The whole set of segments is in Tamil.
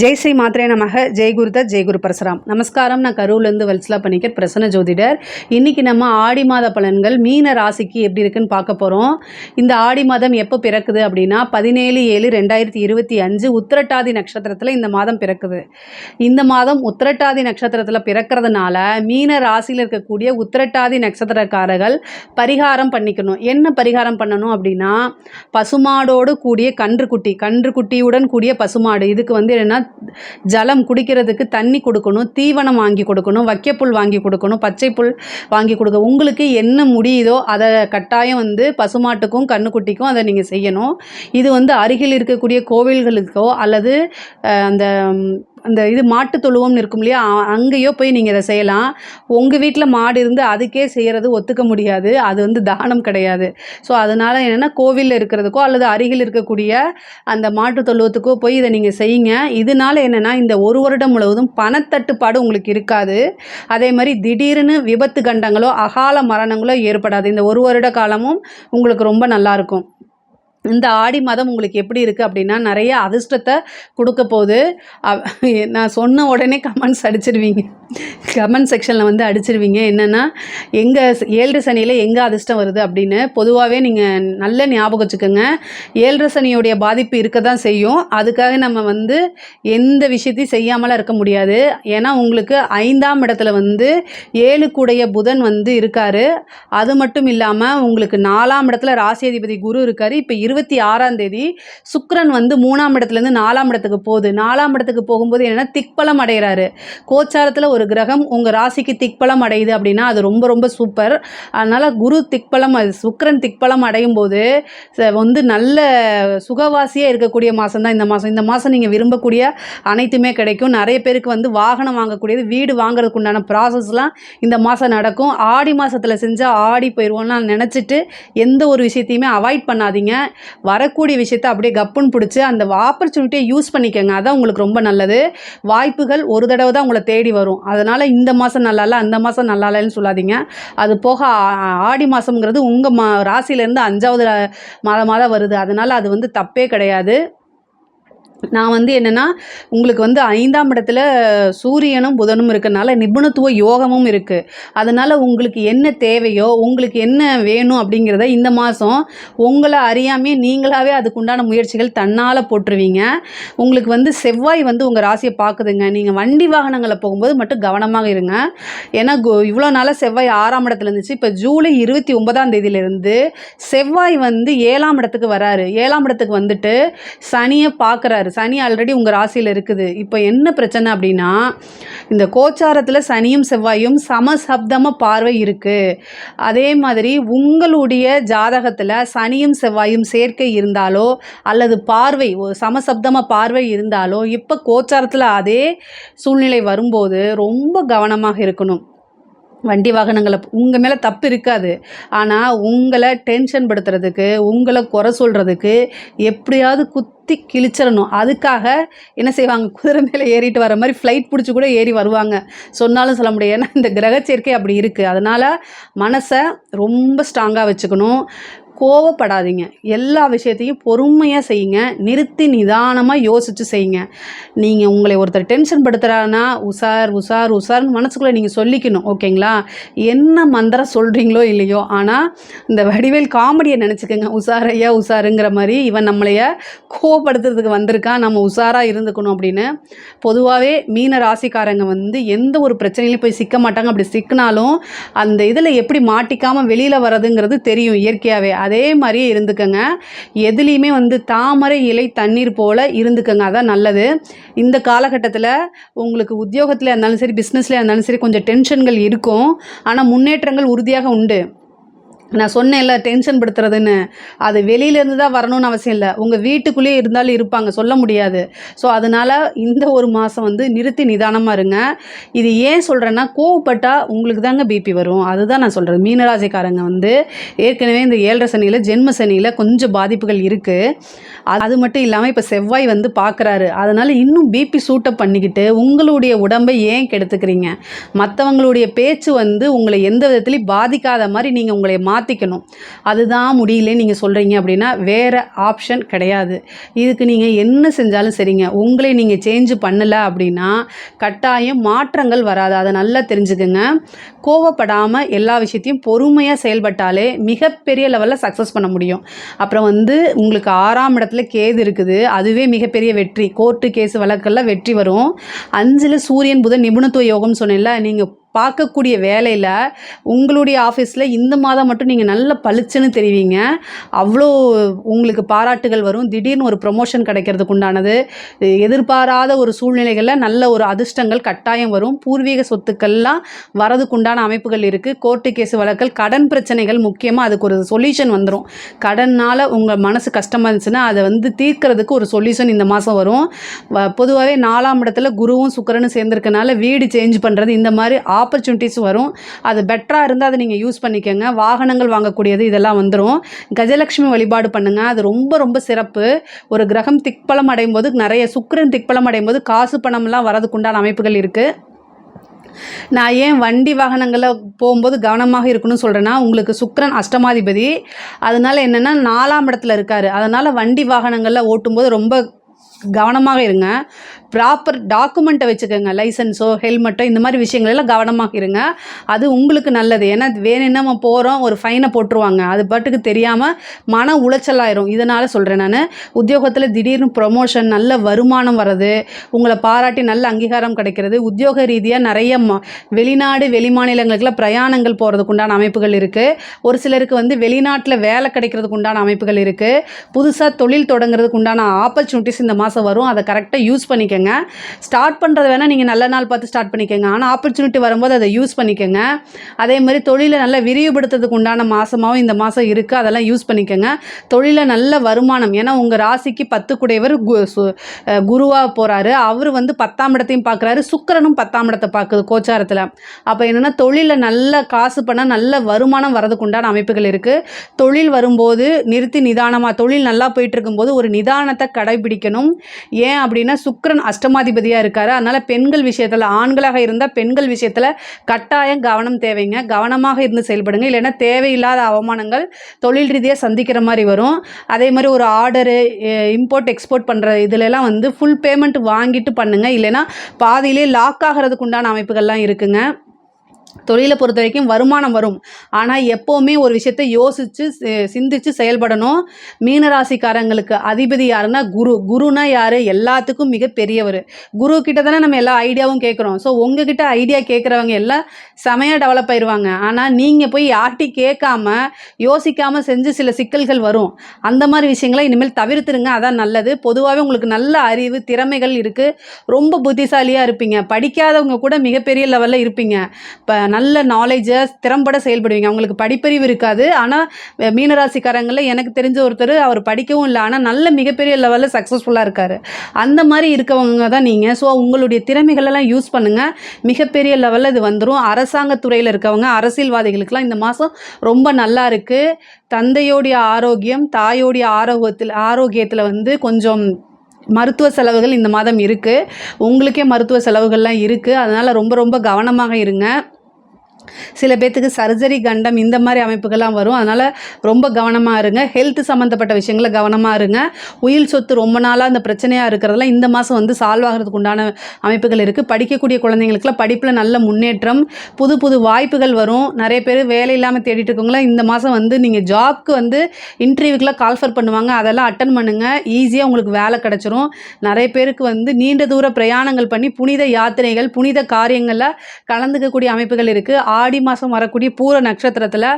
ஜெய் ஸ்ரீ மாத்ரே நமக. ஜெய் குருதத் ஜெய் குரு பரசுராம். நமஸ்காரம். நான் கரூர்லேருந்து வல்சலா பண்ணிக்கர் பிரசன்ன ஜோதிடர். இன்றைக்கி நம்ம ஆடி மாத பலன்கள் மீன ராசிக்கு எப்படி இருக்குன்னு பார்க்க போகிறோம் இந்த ஆடி மாதம் எப்போ பிறக்குது அப்படின்னா பதினேழு ஏழு ரெண்டாயிரத்தி இருபத்தி அஞ்சு உத்திரட்டாதி நட்சத்திரத்தில் இந்த மாதம் பிறக்குது. இந்த மாதம் உத்திரட்டாதி நட்சத்திரத்தில் பிறக்கிறதுனால மீன ராசியில் இருக்கக்கூடிய உத்திரட்டாதி நட்சத்திரக்காரர்கள் பரிகாரம் பண்ணிக்கணும். என்ன பரிகாரம் பண்ணணும் அப்படின்னா பசுமாடோடு கூடிய கன்றுக்குட்டி. கன்றுக்குட்டியுடன் கூடிய பசுமாடு. இதுக்கு வந்து என்னென்னா ஜலம் குடிக்கிறதுக்கு தண்ணி கொடுக்கணும் தீவனம் வாங்கி கொடுக்கணும் வைக்கப்புல் வாங்கி கொடுக்கணும் பச்சை புல் வாங்கி கொடுக்க உங்களுக்கு என்ன முடியுதோ அதை கட்டாயம் வந்து பசுமாட்டுக்கும் கன்றுக்குட்டிக்கும் அதை நீங்கள் செய்யணும். இது வந்து அருகில் இருக்கக்கூடிய கோவில்களுக்கோ அல்லது அந்த அந்த இது மாட்டு தொழுவம்னு இருக்கும் இல்லையா? அங்கேயோ போய் நீங்கள் இதை செய்யலாம். உங்கள் வீட்டில் மாடு இருந்து அதுக்கே செய்கிறது ஒத்துக்க முடியாது. அது வந்து தானம் கிடையாது. ஸோ அதனால் என்னென்னா கோவிலில் இருக்கிறதுக்கோ அல்லது அருகில் இருக்கக்கூடிய அந்த மாட்டு தொழுவத்துக்கோ போய் இதை நீங்கள் செய்யுங்க. இதனால என்னென்னா இந்த ஒரு வருடம் முழுவதும் பணத்தட்டுப்பாடு உங்களுக்கு இருக்காது. அதே மாதிரி திடீர்னு விபத்து கண்டங்களோ அகால மரணங்களோ ஏற்படாது. இந்த ஒரு வருட காலமும் உங்களுக்கு ரொம்ப நல்லாயிருக்கும் இந்த ஆடி மாதம் உங்களுக்கு எப்படி இருக்குது அப்படின்னா நிறைய அதிர்ஷ்டத்தை கொடுக்க போகுது. அவ- நான் சொன்ன உடனே கமெண்ட்ஸ் அடிச்சிருவீங்க. கமெண்ட் செக்ஷனில் வந்து அடிச்சிருவீங்க. என்னென்னா எங்கள் ஏழு சனியில் எங்கே அதிர்ஷ்டம் வருது அப்படின்னு பொதுவாகவே நீங்கள் நல்ல ஞாபகம் வச்சுக்கோங்க. ஏழு சனியோடைய பாதிப்பு இருக்க தான் செய்யும். அதுக்காக நம்ம வந்து எந்த விஷயத்தையும் செய்யாமலாம் இருக்க முடியாது. ஏன்னா உங்களுக்கு ஐந்தாம் இடத்துல வந்து ஏழு கூடைய புதன் வந்து இருக்காரு. அது மட்டும் இல்லாமல் உங்களுக்கு நாலாம் இடத்துல ராசி அதிபதி குரு இருக்காரு. இப்போ இரு இருபத்தி ஆறாம் தேதி சுக்கரன் வந்து மூணாம் இடத்துலேருந்து நாலாம் இடத்துக்கு போகுது. நாலாம் இடத்துக்கு போகும்போது என்னென்னா திக்பலம் அடைகிறாரு. கோச்சாரத்தில் ஒரு கிரகம் உங்கள் ராசிக்கு திக்பலம் அடையுது அப்படின்னா அது ரொம்ப ரொம்ப சூப்பர் அதனால் குரு திக்பலம் அது சுக்கரன் திக்பலம் அடையும் போது ச- வந்து நல்ல சுகவாசியாக இருக்கக்கூடிய மாதம் தான் இந்த மாதம் இந்த மாதம் நீங்கள் விரும்பக்கூடிய அனைத்துமே கிடைக்கும். நிறைய பேருக்கு வந்து வாகனம் வாங்கக்கூடியது வீடு வாங்குறதுக்கு உண்டான ப்ராசஸ்லாம் இந்த மாதம் நடக்கும். ஆடி மாதத்தில் செஞ்சால் ஆடி போயிடுவோம்லாம் நினச்சிட்டு எந்த ஒரு விஷயத்தையுமே அவாய்ட் பண்ணாதீங்க. வரக்கூடிய விஷயத்தை அப்படியே கப்புன்னு பிடிச்சி அந்த ஆப்பர்ச்சுனிட்டியை யூஸ் பண்ணிக்கோங்க. அதான் உங்களுக்கு ரொம்ப நல்லது. வாய்ப்புகள் ஒரு தடவை தான் உங்களை தேடி வரும். அதனால் இந்த மாதம் நல்லா இல்லை அந்த மாதம் நல்லா இல்லைன்னு சொல்லாதீங்க. அது போக ஆடி மாதம்ங்கிறது உங்கள் மா ராசியிலேருந்து அஞ்சாவது மாதமாக தான் வருது. அதனால் அது வந்து தப்பே கிடையாது. நான் வந்து என்னென்னா உங்களுக்கு வந்து ஐந்தாம் இடத்துல சூரியனும் புதனும் இருக்கனால நிபுணத்துவ யோகமும் இருக்குது அதனால் உங்களுக்கு என்ன தேவையோ உங்களுக்கு என்ன வேணும் அப்படிங்கிறத இந்த மாதம் உங்களை அறியாமே நீங்களாகவே அதுக்குண்டான முயற்சிகள் தன்னால் போட்டுருவீங்க. உங்களுக்கு வந்து செவ்வாய் வந்து உங்கள் ராசியை பார்க்குதுங்க நீங்கள் வண்டி வாகனங்களை போகும்போது மட்டும் கவனமாக இருங்க. ஏன்னா கு- இவ்வளோ நாளாக செவ்வாய் ஆறாம் இடத்துல இருந்துச்சு. இப்போ ஜூலை இருபத்தி ஒன்பதாம் தேதியிலிருந்து செவ்வாய் வந்து ஏழாம் இடத்துக்கு வராரு. ஏழாம் இடத்துக்கு வந்துட்டு சனியை பார்க்குறாரு சனி ஆல்ரெடி உங்கள் ராசியில் இருக்குது. இப்போ என்ன பிரச்சனை அப்படின்னா இந்த கோச்சாரத்தில் சனியும் செவ்வாயும் சமசப்தம பார்வை இருக்குது அதே மாதிரி உங்களுடைய ஜாதகத்தில் சனியும் செவ்வாயும் சேர்க்கை இருந்தாலோ அல்லது பார்வை சமசப்தமாக சமசப்தம பார்வை இருந்தாலோ இப்போ கோச்சாரத்தில் அதே சூழ்நிலை வரும்போது ரொம்ப கவனமாக இருக்கணும். வண்டி வாகனங்களை உங்கள் மேலே தப்பு இருக்காது. ஆனால் உங்களை டென்ஷன் படுத்துறதுக்கு உங்களை குறை சொல்கிறதுக்கு எப்படியாவது குத்தி கிழிச்சிடணும். அதுக்காக என்ன செய்வாங்க? குதிரை மேலே ஏறிட்டு வர மாதிரி ஃப்ளைட் பிடிச்சி கூட ஏறி வருவாங்க. சொன்னாலும் சொல்ல முடியும் ஏன்னா இந்த கிரக சேர்க்கை அப்படி இருக்குது அதனால் மனசை ரொம்ப ஸ்ட்ராங்காக வச்சுக்கணும். கோவப்படாதீங்க. எல்லா விஷயத்தையும் பொறுமையாக செய்யுங்க. நிறுத்தி நிதானமாக யோசித்து செய்யுங்க. நீங்கள் உங்களை ஒருத்தர் டென்ஷன் படுத்துறாருன்னா உசார் உசார் உசார்னு மனசுக்குள்ளே நீங்கள் சொல்லிக்கணும். ஓகேங்களா? என்ன மந்திரம் சொல்கிறீங்களோ இல்லையோ. ஆனால் இந்த வடிவேல் காமெடியை நினச்சிக்கோங்க. உசாரையா ஐயா உசாருங்கிற மாதிரி இவன் நம்மளைய கோவப்படுத்துறதுக்கு வந்திருக்கான் நம்ம உசாராக இருந்துக்கணும் அப்படின்னு. பொதுவாகவே மீன ராசிக்காரங்க வந்து எந்த ஒரு பிரச்சனையிலையும் போய் சிக்க மாட்டாங்க. அப்படி சிக்கினாலும் அந்த இதில் எப்படி மாட்டிக்காமல் வெளியில் வர்றதுங்கிறது தெரியும் இயற்கையாகவே அதே மாதிரியே இருந்துக்கங்க. எதுலேயுமே வந்து தாமரை இலை தண்ணீர் போல் இருந்துக்கங்க. அதான் நல்லது. இந்த காலகட்டத்தில் உங்களுக்கு உத்தியோகத்தில் இருந்தாலும் சரி பிஸ்னஸ்லேயே இருந்தாலும் சரி கொஞ்சம் டென்ஷன்கள் இருக்கும். ஆனால் முன்னேற்றங்கள் உறுதியாக உண்டு. நான் சொன்னேன்ல டென்ஷன் படுத்துறதுன்னு. அது வெளியிலேருந்து தான் வரணும்னு அவசியம் இல்லை. உங்கள் வீட்டுக்குள்ளேயே இருந்தாலும் இருப்பாங்க சொல்ல முடியாது. ஸோ அதனால் இந்த ஒரு மாதம் வந்து நிறுத்தி நிதானமாக இருங்க. இது ஏன் சொல்கிறேன்னா கோவப்பட்டால் உங்களுக்கு தாங்க பிபி வரும். அதுதான் நான் சொல்கிறது மீனராசிக்காரங்க வந்து ஏற்கனவே இந்த ஏழரை சனியில் ஜென்ம சனியில் கொஞ்சம் பாதிப்புகள் இருக்குது அது மட்டும் இல்லாமல் இப்போ செவ்வாய் வந்து பார்க்குறாரு அதனால் இன்னும் பிபி சூட்டப் பண்ணிக்கிட்டு உங்களுடைய உடம்பை ஏன் கெடுத்துக்கிறீங்க? மற்றவங்களுடைய பேச்சு வந்து உங்களை எந்த விதத்துலையும் பாதிக்காத மாதிரி நீங்கள் உங்களை மாற்றிக்கணும் அதுதான் முடியலன்னு நீங்கள் சொல்கிறீங்க அப்படின்னா வேறு ஆப்ஷன் கிடையாது. இதுக்கு நீங்கள் என்ன செஞ்சாலும் சரிங்க. உங்களை நீங்கள் சேஞ்ச் பண்ணலை அப்படின்னா கட்டாயம் மாற்றங்கள் வராது. அதை நல்லா தெரிஞ்சுக்குங்க. கோவப்படாமல் எல்லா விஷயத்தையும் பொறுமையாக செயல்பட்டாலே மிகப்பெரிய லெவலில் சக்ஸஸ் பண்ண முடியும். அப்புறம் வந்து உங்களுக்கு ஆறாம் இடத்துல கேது இருக்குது. அதுவே மிகப்பெரிய வெற்றி. கோர்ட்டு கேஸ் வழக்கெல்லாம் வெற்றி வரும். அஞ்சில் சூரியன் புதன் நிபுணத்துவ யோகம்னு சொன்னேன்ல நீங்கள் பார்க்கக்கூடிய வேலையில் உங்களுடைய ஆஃபீஸில் இந்த மாதம் மட்டும் நீங்கள் நல்ல பளிச்சுன்னு தெரிவிங்க. அவ்வளோ உங்களுக்கு பாராட்டுகள் வரும். திடீர்னு ஒரு ப்ரொமோஷன் கிடைக்கிறதுக்கு உண்டானது. எதிர்பாராத ஒரு சூழ்நிலைகளில் நல்ல ஒரு அதிர்ஷ்டங்கள் கட்டாயம் வரும். பூர்வீக சொத்துக்கள்லாம் வரதுக்கு உண்டான அமைப்புகள் இருக்குது கோர்ட்டு கேஸ் வழக்கல் கடன் பிரச்சனைகள் முக்கியமாக அதுக்கு ஒரு சொல்யூஷன் வந்துடும் கடனால் உங்கள் மனசு கஷ்டமாக இருந்துச்சுன்னா அதை வந்து தீர்க்கிறதுக்கு ஒரு சொல்யூஷன் இந்த மாதம் வரும். பொதுவாகவே நாலாம் இடத்துல குருவும் சுக்கரனும் சேர்ந்துருக்கனால வீடு சேஞ்ச் பண்ணுறது இந்த மாதிரி ஆப்பர்ச்சுனிட்டிஸ் வரும். அது பெட்டராக இருந்தால் அதை நீங்கள் யூஸ் பண்ணிக்கோங்க. வாகனங்கள் வாங்கக்கூடியது இதெல்லாம் வந்துடும் கஜலட்சுமி வழிபாடு பண்ணுங்கள் அது ரொம்ப ரொம்ப சிறப்பு. ஒரு கிரகம் திக்பலம் அடையும் போது நிறைய சுக்கரன் திக்பலம் அடையும் போது காசு பணம்லாம் வரதுக்குண்டான அமைப்புகள் இருக்குது நான் ஏன் வண்டி வாகனங்களில் போகும்போது கவனமாக இருக்கணும்னு சொல்கிறேன்னா உங்களுக்கு சுக்கரன் அஷ்டமாதிபதி. அதனால என்னென்னா நாலாம் இடத்துல இருக்கார். அதனால் வண்டி வாகனங்களில் ஓட்டும்போது ரொம்ப கவனமாக இருங்க. ப்ராப்பர் டாக்குமெண்ட்டை வச்சுக்கோங்க லைசன்ஸோ ஹெல்மெட்டோ இந்த மாதிரி விஷயங்கள் எல்லாம் கவனமாக இருங்க அது உங்களுக்கு நல்லது. ஏன்னா வேணும்னா நம்ம போகிறோம் ஒரு ஃபைனை போட்டுருவாங்க. அது பாட்டுக்கு தெரியாமல் மன உளைச்சலாயிரும். இதனால் சொல்கிறேன் நான். உத்தியோகத்தில் திடீர்னு ப்ரொமோஷன் நல்ல வருமானம் வர்றது உங்களை பாராட்டி நல்ல அங்கீகாரம் கிடைக்கிறது உத்தியோக ரீதியாக நிறைய ம வெளிநாடு வெளிமாநிலங்களுக்குலாம் பிரயாணங்கள் போகிறதுக்கு உண்டான அமைப்புகள் இருக்குது ஒரு சிலருக்கு வந்து வெளிநாட்டில் வேலை கிடைக்கிறதுக்கு உண்டான அமைப்புகள் இருக்குது புதுசாக தொழில் தொடங்குறதுக்கு உண்டான ஆப்பர்ச்சுனிட்டிஸ் இந்த மாதம் வரும். அதை கரெக்டாக யூஸ் பண்ணிக்கோங்க. ஸ்டார்ட் பண்ணுறது வேணால் நீங்கள் நல்ல நாள் பார்த்து ஸ்டார்ட் பண்ணிக்கோங்க. ஆனால் ஆப்பர்ச்சுனிட்டி வரும்போது அதை யூஸ் பண்ணிக்கோங்க. அதே மாதிரி தொழிலை நல்லா விரிவுபடுத்துறதுக்கு உண்டான மாதமாகவும் இந்த மாதம் இருக்குது அதெல்லாம் யூஸ் பண்ணிக்கோங்க. தொழிலை நல்ல வருமானம். ஏன்னா உங்கள் ராசிக்கு பத்து குடையவர் குருவாக போகிறாரு அவர் வந்து பத்தாம் இடத்தையும் பார்க்குறாரு சுக்கரனும் பத்தாம் இடத்தை பார்க்குது கோச்சாரத்தில். அப்போ என்னென்னா தொழிலில் நல்ல காசு பண்ணால் நல்ல வருமானம் வரதுக்கு உண்டான அமைப்புகள் இருக்குது தொழில் வரும்போது நிறுத்தி நிதானமாக தொழில் நல்லா போயிட்டு இருக்கும்போது ஒரு நிதானத்தை கடைபிடிக்கணும். ஏன் அப்படின்னா சுக்கரன் அஷ்டமாதிபதியாக இருக்காரு. அதனால் பெண்கள் விஷயத்தில் ஆண்களாக இருந்தால் பெண்கள் விஷயத்தில் கட்டாயம் கவனம் தேவைங்க. கவனமாக இருந்து செயல்படுங்க. இல்லைன்னா தேவையில்லாத அவமானங்கள் தொழில் ரீதியாக சந்திக்கிற மாதிரி வரும். அதே மாதிரி ஒரு ஆர்டரு இம்போர்ட் எக்ஸ்போர்ட் பண்ணுற இதுலலாம் வந்து ஃபுல் பேமெண்ட் வாங்கிட்டு பண்ணுங்கள் இல்லைன்னா பாதியிலே லாக் ஆகிறதுக்கு உண்டான அமைப்புகள்லாம் இருக்குங்க. தொழிலை பொறுத்த வரைக்கும் வருமானம் வரும். ஆனால் எப்போவுமே ஒரு விஷயத்தை யோசித்து சிந்திச்சு செயல்படணும். மீனராசிக்காரங்களுக்கு அதிபதி யாருன்னா குரு. குருனா யார்? எல்லாத்துக்கும் மிக பெரியவர். குரு கிட்ட தானே நம்ம எல்லா ஐடியாவும் கேட்குறோம். ஸோ உங்ககிட்ட ஐடியா கேட்குறவங்க எல்லாம் செமையாக டெவலப் ஆயிடுவாங்க ஆனால் நீங்கள் போய் யார்ட்டி கேட்காம யோசிக்காமல் செஞ்சு சில சிக்கல்கள் வரும். அந்த மாதிரி விஷயங்களை இனிமேல் தவிர்த்துருங்க. அதான் நல்லது. பொதுவாகவே உங்களுக்கு நல்ல அறிவு திறமைகள் இருக்குது ரொம்ப புத்திசாலியாக இருப்பீங்க. படிக்காதவங்க கூட மிகப்பெரிய லெவலில் இருப்பீங்க. இப்போ நல்ல நாலேஜை திறம்பட செயல்படுவீங்க. அவங்களுக்கு படிப்பறிவு இருக்காது. ஆனால் மீனராசிக்காரங்களில் எனக்கு தெரிஞ்ச ஒருத்தர் அவர் படிக்கவும் இல்லை. ஆனால் நல்ல மிகப்பெரிய லெவலில் சக்ஸஸ்ஃபுல்லாக இருக்கார். அந்த மாதிரி இருக்கவங்க தான் நீங்கள் ஸோ உங்களுடைய திறமைகளெல்லாம் யூஸ் பண்ணுங்கள் மிகப்பெரிய லெவலில் இது வந்துடும் அரசாங்கத்துறையில் இருக்கவங்க அரசியல்வாதிகளுக்கெல்லாம் இந்த மாதம் ரொம்ப நல்லா இருக்குது தந்தையோடைய ஆரோக்கியம் தாயோடைய ஆரோக்கியத்தில் ஆரோக்கியத்தில் வந்து கொஞ்சம் மருத்துவ செலவுகள் இந்த மாதம் இருக்குது உங்களுக்கே மருத்துவ செலவுகள்லாம் இருக்குது அதனால் ரொம்ப ரொம்ப கவனமாக இருங்க. சில பேர்த்துக்கு சர்ஜரி கண்டம் இந்த மாதிரி அமைப்புகள்லாம் வரும். அதனால் ரொம்ப கவனமாக இருங்க. ஹெல்த் சம்மந்தப்பட்ட விஷயங்களை கவனமாக இருங்க. உயில் சொத்து ரொம்ப நாளாக அந்த பிரச்சனையாக இருக்கிறதெல்லாம் இந்த மாதம் வந்து சால்வ் ஆகிறதுக்கு உண்டான அமைப்புகள் இருக்குது படிக்கக்கூடிய குழந்தைங்களுக்குலாம் படிப்பில் நல்ல முன்னேற்றம் புது புது வாய்ப்புகள் வரும். நிறைய பேர் வேலை இல்லாமல் தேடிட்டு இருக்கவங்களாம் இந்த மாதம் வந்து நீங்கள் ஜாப்க்கு வந்து இன்டர்வியூக்கெலாம் கால்ஃபர் பண்ணுவாங்க. அதெல்லாம் அட்டன் பண்ணுங்கள் ஈஸியாக உங்களுக்கு வேலை கிடச்சிரும். நிறைய பேருக்கு வந்து நீண்ட தூர பிரயாணங்கள் பண்ணி புனித யாத்திரைகள் புனித காரியங்களில் கலந்துக்கக்கூடிய அமைப்புகள் இருக்குது ஆ ஆடி மாதம் வரக்கூடிய பூர நட்சத்திரத்தில்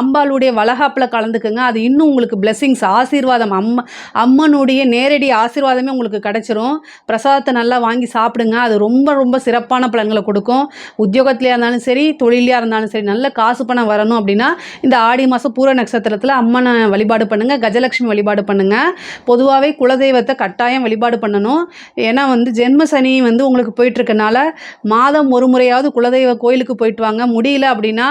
அம்பாளுடைய வளகாப்பில் கலந்துக்குங்க. அது இன்னும் உங்களுக்கு பிளெஸ்ஸிங்ஸ் ஆசீர்வாதம். அம்மா அம்மனுடைய நேரடி ஆசீர்வாதமே உங்களுக்கு கிடைச்சிரும். பிரசாதத்தை நல்லா வாங்கி சாப்பிடுங்க. அது ரொம்ப ரொம்ப சிறப்பான பலன்களை கொடுக்கும். உத்தியோகத்திலையாக இருந்தாலும் சரி தொழிலையாக இருந்தாலும் சரி நல்ல காசு பணம் வரணும் அப்படின்னா இந்த ஆடி மாதம் பூர நட்சத்திரத்தில் அம்மனை வழிபாடு பண்ணுங்கள் கஜலட்சுமி வழிபாடு பண்ணுங்கள் பொதுவாகவே குலதெய்வத்தை கட்டாயம் வழிபாடு பண்ணணும். ஏன்னா வந்து ஜென்ம சனி வந்து உங்களுக்கு போயிட்டுருக்கனால மாதம் ஒரு முறையாவது குலதெய்வ கோயிலுக்கு போயிட்டு வாங்க. முடி முடியல அப்படின்னா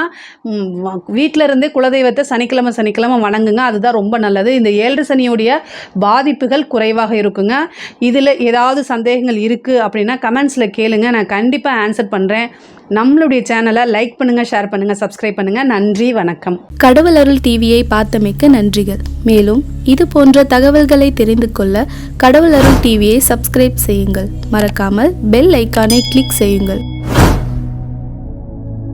வீட்டில் இருந்தே குலதெய்வத்தை சனிக்கிழமை சனிக்கிழமை வணங்குங்க. அதுதான் ரொம்ப நல்லது. இந்த ஏழு சனியுடைய பாதிப்புகள் குறைவாக இருக்குங்க. இதில் ஏதாவது சந்தேகங்கள் இருக்குது அப்படின்னா கமெண்ட்ஸில் கேளுங்க. நான் கண்டிப்பாக ஆன்சர் பண்ணுறேன் நம்மளுடைய சேனலை லைக் பண்ணுங்கள் ஷேர் பண்ணுங்கள் சப்ஸ்கிரைப் பண்ணுங்கள் நன்றி வணக்கம். கடவுள் அருள் டிவியை பார்த்தமைக்க நன்றிகள். மேலும் இது போன்ற தகவல்களை தெரிந்து கொள்ள கடவுள் அருள் டிவியை சப்ஸ்கிரைப் செய்யுங்கள். மறக்காமல் பெல் ஐக்கானை கிளிக் செய்யுங்கள்.